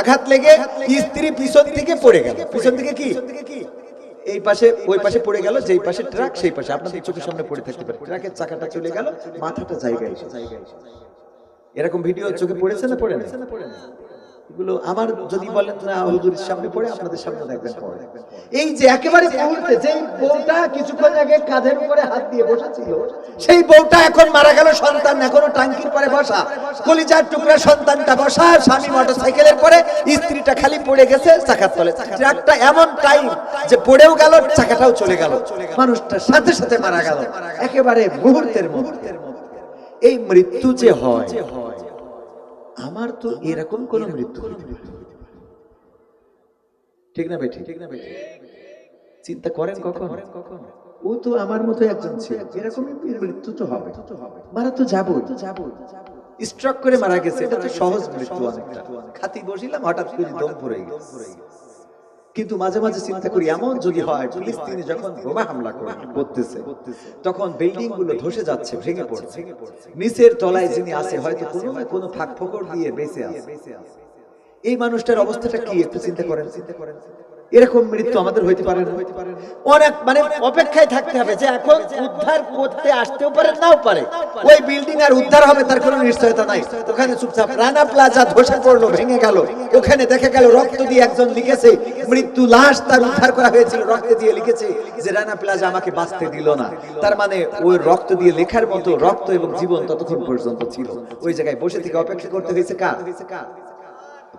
আঘাত লেগে স্ত্রী পিছন থেকে পড়ে গেল। পিছন থেকে কি? এই পাশে, ওই পাশে পড়ে গেল, যেই পাশে ট্রাক সেই পাশে। আপনাদের চোখের সামনে পড়ে থাকতে পারে। ট্রাকের চাকাটা চলে গেল, মাথাটা জায়গায় এরকম ভিডিও চোখে পড়েছে না পড়ে না এগুলো আমার যদি বলেন না হুজুরের সামনে পড়ে, আপনাদের সামনে দেখবেন পড়ে। এই যে একেবারে যেই বউটা কিছুক্ষণ আগে কাঁধের উপরে হাত দিয়ে বসেছিল, সেই বউটা এখন মারা গেল সন্তান, এখনও টাঙ্কির পরে বসা। কলিজার টুকরা সন্তানটা বসা, স্বামী মোটরসাইকেলের পরে স্ত্রীটা খালি পড়ে গেছে চাকার তলে। ট্রাকটা এমন টাইম যে পড়েও গেল, চাকাটাও চলে গেল। মানুষটা সাথে সাথে মারা গেল। একেবারে মুহূর্তের মধ্যে। এই মৃত্যু যে হয় আমার তো এরকম কোন মৃত্যু। ঠিক না বেঠি? ঠিক না বেঠি। চিন্তা করেন কখন? কখন? ও তো আমার মতো একজন ছিল। এরকমই মৃত্যু তো হবে। মারা তো যাব তো যাব স্ট্রক করে মারা গেছে। এটা তো সহজ মৃত্যু অনেকটা। খাতি বসিলাম হঠাৎ করে দম পড়ে গেছে। কিন্তু মাঝে মাঝে চিন্তা করি এমন যদি হয় ফিলিস্তিনে যখন বোমা হামলা করতেছে তখন বিল্ডিংগুলো ধসে যাচ্ছে ভেঙে পড়ছে। নিচের তলায় যিনি আছে হয়তো কোনো না কোনো ফাঁক ফোকর দিয়ে বেঁচে আছে। এই মানুষটার অবস্থাটা কি? একটু চিন্তা করেন চিন্তা করেন। এরকম মৃত্যু আমাদের হইতে পারে অনেক মানে অপেক্ষায় থাকতে হবে যে এখন উদ্ধার করতে আসতেও পারে, নাও পারে। ওই বিল্ডিং আর উদ্ধার হবে তার কোনো নিশ্চয়তা নাই। ওখানে চুপচাপ রানা প্লাজা ধসে পড়ল, ভেঙে গেল। ওখানে দেখা গেল রক্ত দিয়ে একজন লিখেছে, মৃত্যু লাশ তার উদ্ধার করা হয়েছিল। রক্ত দিয়ে লিখেছে যে, রানা প্লাজা আমাকে বাঁচতে দিল না। তার মানে ওই রক্ত দিয়ে লেখার মতো রক্ত এবং জীবন ততক্ষণ পর্যন্ত ছিল। ওই জায়গায় বসে থেকে অপেক্ষা করতে হয়েছে কার?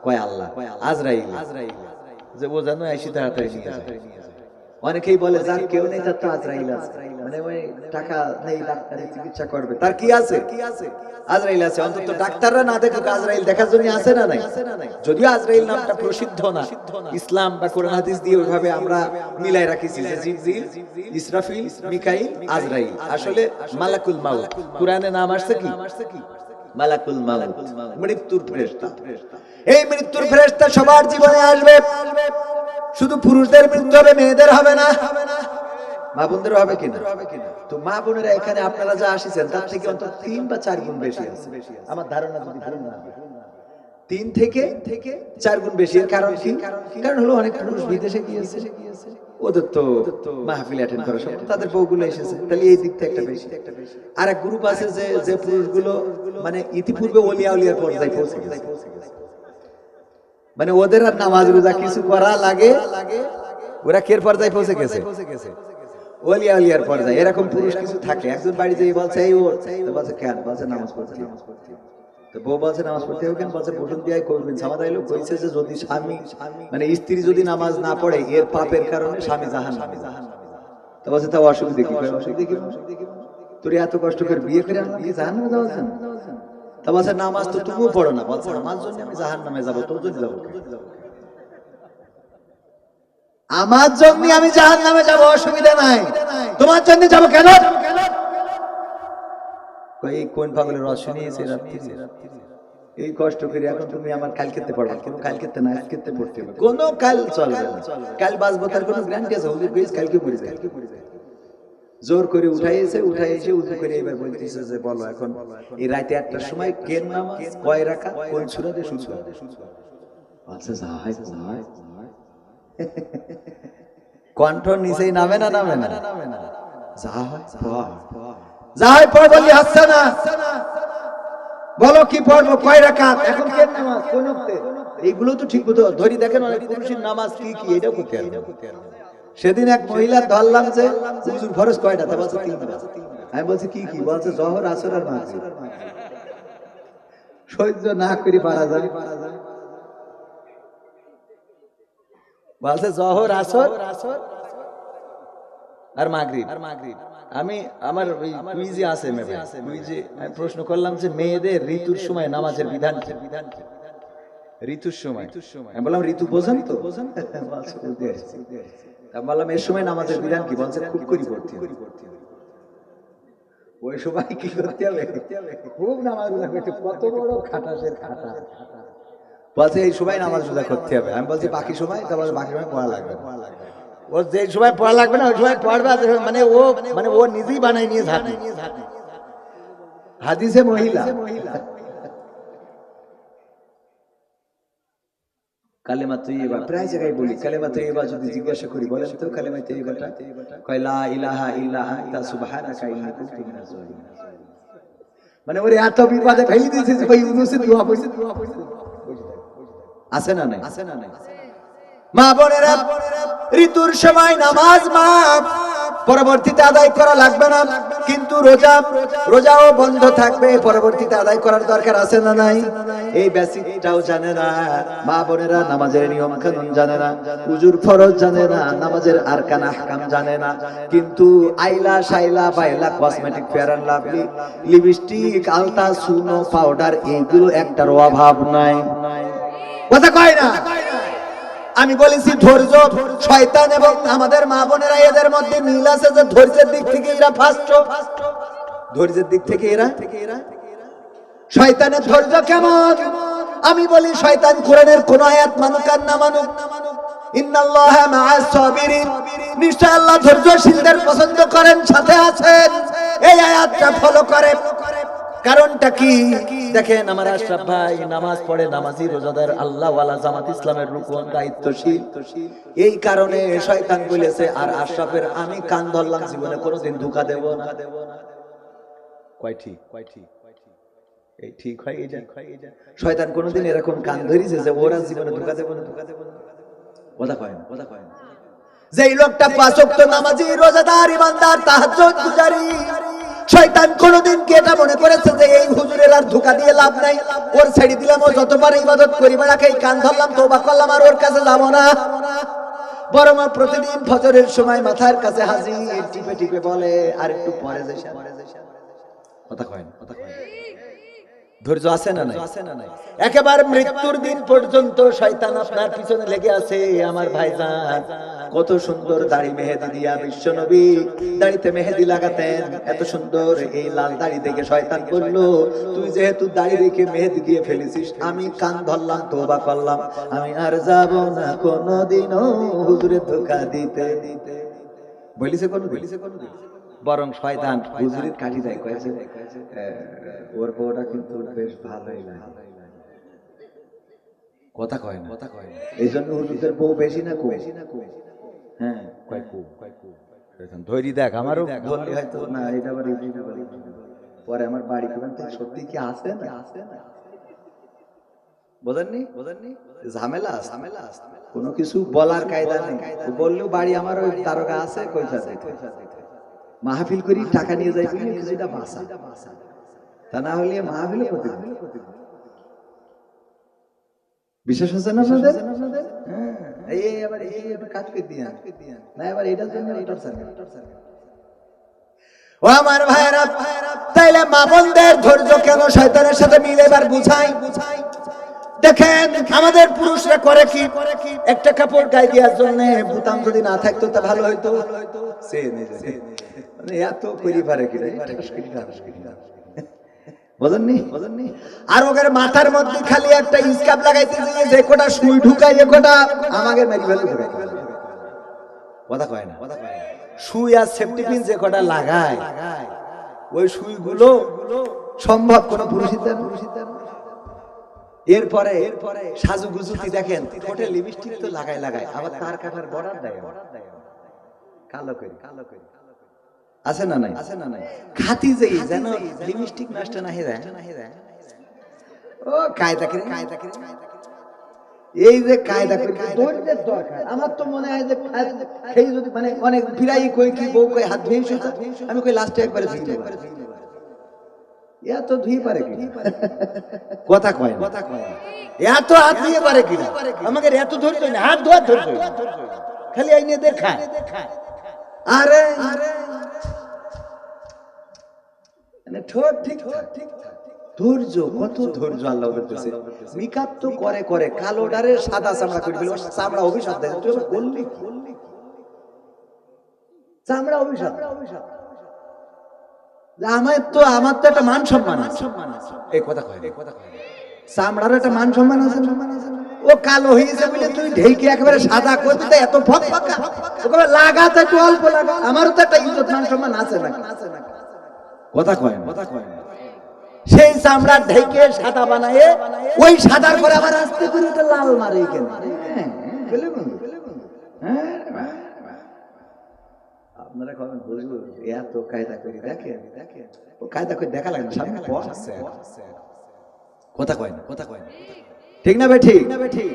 কয় আল্লাহ? আজরাইল আজরাইল। যে ও জানো আইসি তাড়াতাড়ি নিয়ে যায়। অনেকেই বলে যার কেউ নেই তার তো আজরাইল আছে। মানে ওই টাকা নেই ডাক্তারি চিকিৎসা করবে। তার কি আছে? কি আছে আজরাইল আছে। অন্তত ডাক্তাররা না দেখুক আজরাইল দেখার জন্য আছে না নাই। যদিও আজরাইল নামটা প্রসিদ্ধ না ইসলাম বা কোরআন হাদিস দিয়ে ওইভাবে আমরা মিলাই রাখিছি যে জিবরিল ইসরাফিল মিকাইল আজরাইল। আসলে মালাকুল মাউত। কোরআনে নাম আসছে কি? মালাকুল মালাক মৃত্যুর ফেরেশতা। এই মৃত্যুর ফেরেশতা সবার জীবনে আসবে। শুধু পুরুষদের মৃত্যু হবে, মেয়েদের হবে না। মা বোনদের হবে কিনা তো মা বোনেরা এখানে আপনারা যা আসিছেন, তার থেকে অন্তত তিন বা চার গুণ বেশি আছে। আমার ধারণা যদি না। তিন থেকে থেকে চার গুণ বেশি। কারণ কি? কারণ হলো অনেক পুরুষ বিদেশে গিয়েছে, ওদের তো মাহফিল অ্যাটেন্ড তাদের বউগুলো এসেছে, তাহলে এই দিক থেকে একটা বেশি। আর এক গ্রুপ আছে যে যে পুরুষগুলো মানে ইতিপূর্বে ওলিয়া উলিয়ার পর্যায়ে পৌঁছে গেছে। মানে ওদের আর নামাজ রোজা কিছু করা লাগে, ওরা কের পর্যায়ে পৌঁছে গেছে? ওলিয়া উলিয়ার পর্যায়ে। এরকম পুরুষ কিছু থাকে। একজন বাড়ি যেয়ে বলছে, এই বলছে, কেন? বলছে, নামাজ পড়তে তো বউ নামাজ পড়তে হবে কেন? দিয়ে করবেন যে, যদি স্বামী মানে স্ত্রী যদি নামাজ না পড়ে, এর পাপের কারণে স্বামী জাহান স্বামী জাহান বলছে তা অসুবিধা কি? তোর এত কষ্ট করে বিয়ে করে জাহান নামে যাওয়া তা বলছে, নামাজ তো তুমিও পড়ো না। বলছে, আমার জন্য আমি জাহান নামে যাব, তোর জন্য যাব আমার জন্য আমি জাহান নামে যাব, অসুবিধা নাই। তোমার জন্য যাব কেন? এই কোন পাগলের রস শুনিয়েছে এই কষ্ট করে এখন তুমি আমার কালকেতে পড়বা কোনো কালকেতে না আজকেতে পড়তে হবে। কোনো কাল চলবে না। কাল তার কোনো গ্যারান্টি আছে? কালকে যায়। জোর করে উঠাইছে উঠাইছে উজু করে এবার বলতেছে যে, বলো এখন, এই রাতে একটার সময় কেন নামাজ, কয় রাখা কোন সুরাতে যাই যাই কণ্ঠ নিচেই নামে না নামে না? যা হয়। পড় যা হয় পড় না। বলো কি পড়ব, কয় রাকাত? এখন কেন নামাজ? কোন এইগুলো তো ঠিক মতো ধরি দেখেন অনেক পুরুষের নামাজ কি কি, এটাও করতে সেদিন এক মহিলা ধরলাম যে, হুজুর ফরজ কয়টা? তা বলছে তিন আমি বলছি, কি কি? বলছে, জহর, আসর আর মাগরিব। সহ্য না করি, পারা যায় বলছে, জহর, আসর আর মাগরিব আর মাগরিব। আমি আমার কুইজে আছে কুইজে আমি প্রশ্ন করলাম যে মেয়েদের ঋতুর সময় নামাজের বিধান বিধান ঋতুর সময়। আমি বললাম ঋতু বোঝেন তো। আমি বললাম এর সময় নামাজের বিধান কি? বলছে খুব করি পড়তে হবে। ওই সময় কি করতে হবে? খুব নামাজ কত বড় খাটাসের খাটা। বলছে এই সময় নামাজ রোজা করতে হবে। আমি বলছি বাকি সময়? তা বলে বাকি সময় পড়া লাগবে। না। ও যে সময় পড়া লাগবে না ওই সময় পড়বে আর যে সময়- মানে ও মানে ও নিজেই বানাই নিয়ে থাকে হাদিসে মহিলা কালেমা তৈবা প্রায় জায়গায় বলি কালেমা তৈবা যদি জিজ্ঞাসা করি বলেন তো কালেমা তৈবাটা কয় লা ইলাহা ইল্লা আনতা সুবহানাকা ইন্নী কুনতু মিনাজ জালিমিন মানে ওরে এত বিপদে ফেলে দিয়েছে যে ভাই ইউনুসের দোয়া পড়ছে আছে না নাই আছে না নাই মা বোনেরা, ঋতুর সময় নামাজ মা পরবর্তীতে আদায় করা লাগবে না। কিন্তু রোজা, রোজাও বন্ধ থাকবে। পরবর্তীতে আদায় করার দরকার আছে না নাই? এই বেসিকটাও জানে না। মা বোনেরা নামাজের নিয়ম কানুন জানে না। উজুর ফরজ জানে না। নামাজের আরকান আহকাম জানে না। কিন্তু আইলা শাইলা বাইলা cosmetic fair and lovely, lipstick, আলতা, সুনো, পাউডার এইগুলো একটার অভাব নাই। কথা কয় না? আমি বলেছি ধৈর্য, শয়তান এবং আমাদের মা বোনেরা এদের মধ্যে মিল আছে যে ধৈর্যের দিক থেকে এরা ফার্স্ট ধৈর্যের দিক থেকে এরা? শয়তানের ধৈর্য কেমন? আমি বলি শয়তান কোরআনের কোন আয়াত মানুক আর না মানুক। নিশ্চয় আল্লাহ ধৈর্যশীলদের পছন্দ করেন, সাথে আছেন। এই আয়াতটা ফলো করে কারণটা কি? দেখেন আমার আশরাফ ভাই, নামাজ পড়ে নামাজি রোজাদার আল্লাহ ওয়ালা জামাত ইসলামের রুকন দায়িত্বশীল। এই কারণে শয়তান বলেছে, আর আশরাফের আমি কান ধরলাম, জীবনে কোনোদিন ধোকা দেব না। কয় ঠিক? কয় ঠিক? এই ঠিক হয় এটা শয়তান কোনোদিন এরকম কান ধরিছে যে ওরা জীবনে ধোকা দেব না। ধোকা দেব না, কথা কয় কথা কয় যেই লোকটা পাঁচ ওয়াক্ত নামাজি, রোজাদার, ইমানদার, তাহাজ্জুদ গুজারি শয়তান কোনদিন কি এটা মনে করেছে যে এই হুজুরের আর ধোকা দিয়ে লাভ নাই? ওর ছেড়ে দিলাম, ও যতবার ইবাদত করিবার রাখে কান ধরলাম, তওবা করলাম, আর ওর কাছে যাব না। বরং ও প্রতিদিন ফজরের সময় মাথার কাছে হাজির, টিপে টিপে বলে, আর একটু পরে যাই কথা কয় কথা কয় ধৈর্য আছে না নাই? একেবারে মৃত্যুর দিন পর্যন্ত শয়তান আপনার পিছনে লেগে আছে আমার ভাইজান। কত সুন্দর দাড়ি মেহেদি দিয়া বিশ্ব নবী দাড়িতে মেহেদি লাগাতেন। এত সুন্দর এই লাল দাড়ি দেখে শয়তান বলল তুই যেহেতু দাড়ি রেখে মেহেদি দিয়ে ফেলেছিস আমি কান ধরলাম তোবা করলাম। আমি আর যাব না কোনোদিনও হুজুরে ধোকা দিতে। দিতে বলিছে কোন বলিছে কোন বরং শয়তান হুজুরের কাটি দেয়। কয়েছে ওর বউটা কিন্তু বেশ ভালোই লাগে। কথা কয় না। কথা কয় না। এই জন্য হুজুরদের বউ বেশি না কম বেশি না কম হ্যাঁ কয় কম কয় কম ধৈর্য দেখ আমারও বললি হয়তো না এটা আবার পরে আমার বাড়ি তো সত্যি কি আছে না? আছে না? বোঝেননি বোঝেননি ঝামেলা আছে, ঝামেলা আছে। কোনো কিছু বলার কায়দা নেই। বললেও বাড়ি আমার ওই তারকা আছে কইসা যাইতে মাহফিল করি টাকা নিয়ে যাই কিছুটা বাঁচা তা না হলে মাহফিলে বিশ্বাস আছে না আপনাদের? এই এই আবার এই একটু কাজ করে দিয়ে না এবার এটার জন্য এটার সার্কেল। ও আমার ভাইরা তাইলে মা বোনদের ধৈর্য কেন শয়তানের সাথে মিলে? এবার বুঝাই বুঝাই। দেখেন আমাদের পুরুষরা করে কি? একটা কাপড় গায়ে দেওয়ার জন্য বুতাম যদি না থাকতো তা ভালো হইতো? মানে এত করি পারে কি আর ওদের মাথার মধ্যে খালি একটা লাগাইতে যে যে কোটা সুই ঢুকাই এ কোটা আমাকে মেরি ফেলে কথা কয় না কথা কয় না। সুই আর সেফটি পিন যে কটা লাগায় ওই সুইগুলো সম্ভব কোন পুরুষের দেন এরপরে এরপরে সাজু গুজুতি দেখেন ঠোঁটে লিপস্টিক তো লাগায় লাগায় আবার তার কাটার বর্ডার দেয় কালো করে। কালো করে আছে না নাই? আছে না নাই? খাতি যেই যেন লিপস্টিক নষ্ট না হয়ে যায়। ও কায়দা করে কায়দা করে এই যে কায়দা করে ধৈর্যের দরকার। আমার তো মনে হয় যে খেয়ে যদি মানে অনেক ফিরাই কই কি বউ কই হাত শুয়েছে আমি কই লাস্টে একবারে এত ধুয়ে পারে কি কথা কয় কথা কয় এত হাত ধুয়ে পারে কি আমাকে এত না হাত ধৈর্য খালি আইনে দেখা আরে। মানে ঠোঁট ঠিক ঠিক ধৈর্য কত ধৈর্য আল্লাহ কাছে মেকআপ তো করে করে। কালো ডারে সাদা চামড়া করে দিল চামড়া অভিশাপ দেয়। তুই বললি? চামড়া অভিশাপ। আমার তো আমার তো একটা মান সম্মান এই কথা কয় চামড়ার একটা মান সম্মান আছে? ও কালো তুই ঢেকে একেবারে সাদা করবি তো এত লাগাতে একটু অল্প লাগা। আমারও তো একটা ইজ্জত মান সম্মান আছে না। কথা কয় কথা কয় সেই ঢেকে সাদা বানায়, ওই সাদার করে আবার আস্তে করে লাল মারে কেন হ্যাঁ পেলে বন্ধু পেলে বন্ধু হ্যাঁ বাহ, বাহ। আপনারা কখন বুঝব এত কায়দা করে দেখেন দেখেন। ও কায়দা করে দেখা লাগে না সামনে পথ আছে। কথা কয় না কথা কয় না। ঠিক না ভাই ঠিক না ভাই ঠিক।